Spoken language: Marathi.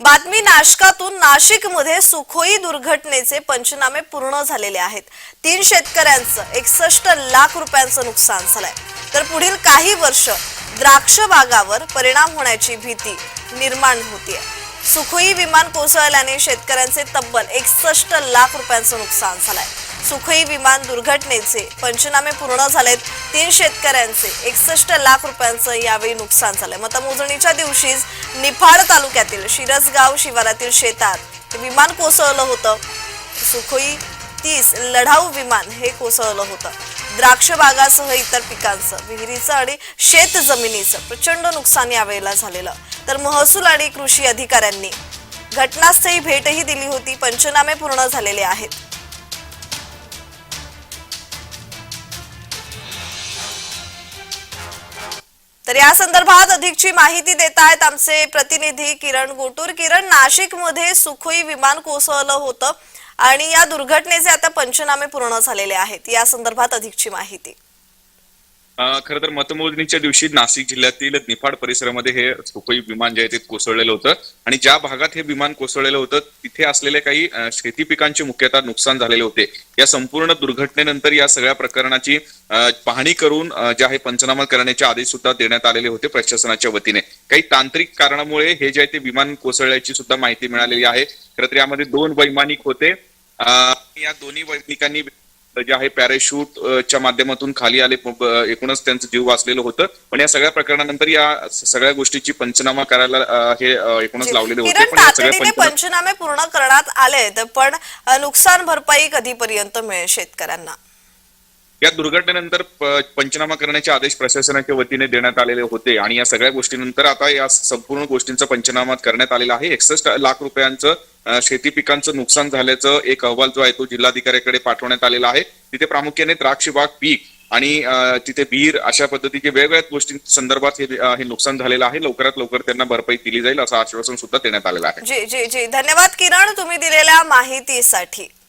बातमी नाशकातून नाशिकमध्ये सुखोई दुर्घटनेचे पंचनामे पूर्ण झालेले आहेत. तीन शेतकऱ्यांचं एकसष्ट लाख रुपयांचं नुकसान झालंय. तर पुढील काही वर्ष द्राक्ष बागावर परिणाम होण्याची भीती निर्माण होतीये. सुखोई विमान कोसळल्याने शेतकऱ्यांचे तब्बल एकसष्ट लाख रुपयांचं नुकसान झालंय. सुखई विमान दुर्घटनेचे पंचनामे पूर्ण झालेत तीन शेतकऱ्यांचे. एकसष्ट लाख रुपयांचं यावेळी नुकसान झालंय. मतमोजणीच्या दिवशीच निफाड तालुक्यातील शिरसगाव शिवारातील शेतात विमान कोसळलं होतं. सुखोई तीस लढाऊ विमान हे कोसळलं होतं. द्राक्ष बागासह इतर पिकांचं विहिरीचं आणि शेत जमिनीचं प्रचंड नुकसान यावेळेला झालेलं. तर महसूल आणि कृषी अधिकाऱ्यांनी घटनास्थळी भेटही दिली होती. पंचनामे पूर्ण झालेले आहेत. तर या संदर्भात अधिकची माहिती देत आहेत आमचे प्रतिनिधी किरण गोटूर. किरण नाशिकमध्ये सुखोई विमान कोसळलं होतं आणि या दुर्घटनेचे आता पंचनामे पूर्ण झालेले आहेत. या संदर्भात अधिकची माहिती. खर तर मतमोजणीच्या दिवशी नाशिक जिल्ह्यातील निफाड परिसरामध्ये हे सुखोई विमान जे आहे ते कोसळलेलं होतं. आणि ज्या भागात हे विमान कोसळलेलं होतं तिथे असलेले काही शेती पिकांचे मुख्यतः नुकसान झालेले होते. या संपूर्ण दुर्घटनेनंतर या सगळ्या प्रकरणाची पाहणी करून जे आहे पंचनामा करण्याचे आदेश सुद्धा देण्यात आलेले होते प्रशासनाच्या वतीने. काही तांत्रिक कारणामुळे हे जे आहे ते विमान कोसळल्याची सुद्धा माहिती मिळालेली आहे. खरं तर यामध्ये दोन वैमानिक होते. या दोन्ही वैमानिकांनी जे आहे पॅराशूट अ, च्या माध्यमातून खाली आले एकूणच त्यांचं जीव वाचलेलं होतं. पण या सगळ्या प्रकरणानंतर या सगळ्या गोष्टीची पंचनामा करायला हे एकूणच लावलेले होते. किरण पण या सगळ्या तातडीने पंचनामा पूर्ण करण्यात आलेत पण नुकसान भरपाई कधीपर्यंत मिळेल शेतकऱ्यांना? या दुर्घटनेनंतर पंचनामा करण्याचे आदेश प्रशासनाच्या वतीने देण्यात आलेले होते आणि या सगळ्या गोष्टीनंतर आता या संपूर्ण गोष्टींचा पंचनामा करण्यात आलेला आहे. एकसष्ट लाख रुपयांचं शेती पिकांचं नुकसान झाल्याचं एक अहवाल जो आहे तो जिल्हाधिकाऱ्याकडे पाठवण्यात आलेला आहे. तिथे प्रामुख्याने द्राक्ष बाग पीक आणि तिथे बीर अशा पद्धतीचे वेगवेगळ्या गोष्टी संदर्भात हे हे नुकसान झालेलं आहे. लवकरात लवकर त्यांना भरपाई दिली जाईल असं आश्वासन सुद्धा देण्यात आलेलं आहे. जी जी जी. धन्यवाद किरण तुम्ही दिलेल्या माहितीसाठी.